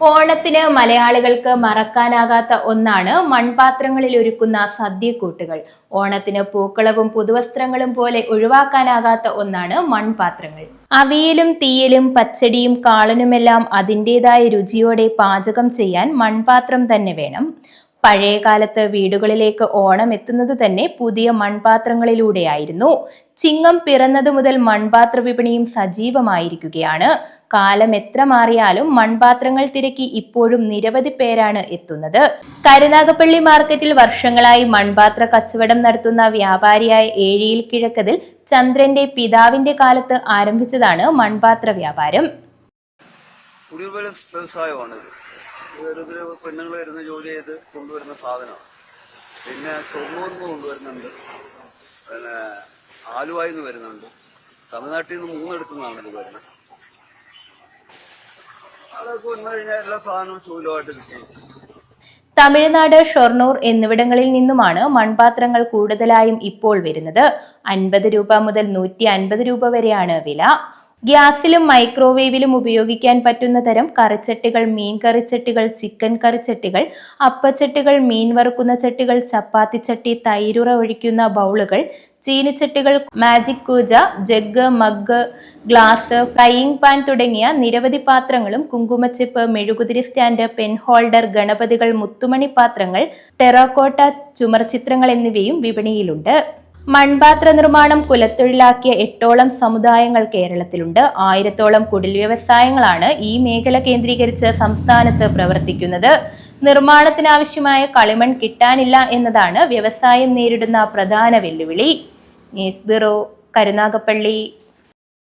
ഓണത്തിന് മലയാളികൾക്ക് മറക്കാനാകാത്ത ഒന്നാണ് മൺപാത്രങ്ങളിൽ ഒരുക്കുന്ന സദ്യക്കൂട്ടുകൾ. ഓണത്തിന് പൂക്കളവും പുതുവസ്ത്രങ്ങളും പോലെ ഒഴിവാക്കാനാകാത്ത ഒന്നാണ് മൺപാത്രങ്ങൾ. അവിയലും തീയലും പച്ചടിയും കാളനുമെല്ലാം അതിന്റെതായ രുചിയോടെ പാചകം ചെയ്യാൻ മൺപാത്രം തന്നെ വേണം. പഴയ കാലത്ത് വീടുകളിലേക്ക് ഓണം എത്തുന്നത് തന്നെ പുതിയ മൺപാത്രങ്ങളിലൂടെയായിരുന്നു. ചിങ്ങം പിറന്നതു മുതൽ മൺപാത്ര വിപണിയും സജീവമായിരിക്കുകയാണ്. കാലം എത്ര മാറിയാലും മൺപാത്രങ്ങൾ തിരക്കി ഇപ്പോഴും നിരവധി പേരാണ് എത്തുന്നത്. കരുനാഗപ്പള്ളി മാർക്കറ്റിൽ വർഷങ്ങളായി മൺപാത്ര കച്ചവടം നടത്തുന്ന വ്യാപാരിയായ ഏഴിയിൽ കിഴക്കതിൽ ചന്ദ്രന്റെ പിതാവിന്റെ കാലത്ത് ആരംഭിച്ചതാണ് മൺപാത്ര വ്യാപാരം. കുടിയുറവിലെ വ്യവസായമാണിത്. ഇതൊരു പെണ്ണുങ്ങൾ വരുന്ന ജോലി ചെയ്ത് കൊണ്ടുവരുന്ന സാധനമാണ്. പിന്നെ നിന്ന് കൊണ്ടുവരുന്നുണ്ട്. പിന്നെ ആലുവായിൽ നിന്ന് വരുന്നുണ്ട്. തമിഴ്നാട്ടിൽ നിന്ന് മൂന്നെടുക്കുന്നതാണ് ഇത് വരുന്നത്. അതൊക്കെ വന്നു കഴിഞ്ഞാൽ എല്ലാ സാധനവും ശൂലമായിട്ട് തമിഴ്നാട് ഷൊർണൂർ എന്നിവിടങ്ങളിൽ നിന്നുമാണ് മൺപാത്രങ്ങൾ കൂടുതലായും ഇപ്പോൾ വരുന്നത്. അൻപത് രൂപ മുതൽ നൂറ്റി അൻപത് രൂപ വരെയാണ് വില. ഗ്യാസിലും മൈക്രോവേവിലും ഉപയോഗിക്കാൻ പറ്റുന്ന തരം കറിച്ചട്ടികൾ മീൻ കറിച്ചട്ടികൾ ചിക്കൻ കറിച്ചട്ടികൾ അപ്പച്ചട്ടികൾ മീൻ വറുക്കുന്ന ചട്ടികൾ ചപ്പാത്തി ചട്ടി തൈരുറ ഒഴിക്കുന്ന ബൗളുകൾ ചീനിച്ചട്ടികൾ magic കൂജ jug mug glass frying pan തുടങ്ങിയ നിരവധി പാത്രങ്ങളും കുങ്കുമച്ചിപ്പ് മെഴുകുതിരി സ്റ്റാൻഡ് പെൻ ഹോൾഡർ ഗണപതികൾ മുത്തുമണി പാത്രങ്ങൾ ടെറോക്കോട്ട ചുമർചിത്രങ്ങൾ എന്നിവയും വിപണിയിലുണ്ട്. മൺപാത്ര നിർമ്മാണം കുലത്തൊഴിലാക്കിയ എട്ടോളം സമുദായങ്ങൾ കേരളത്തിലുണ്ട്. ആയിരത്തോളം കുടിൽ വ്യവസായങ്ങളാണ് ഈ മേഖല കേന്ദ്രീകരിച്ച് സംസ്ഥാനത്ത് പ്രവർത്തിക്കുന്നത്. നിർമ്മാണത്തിനാവശ്യമായ കളിമൺ കിട്ടാനില്ല എന്നതാണ് വ്യവസായം നേരിടുന്ന പ്രധാന വെല്ലുവിളി. News bureau Karunagappally.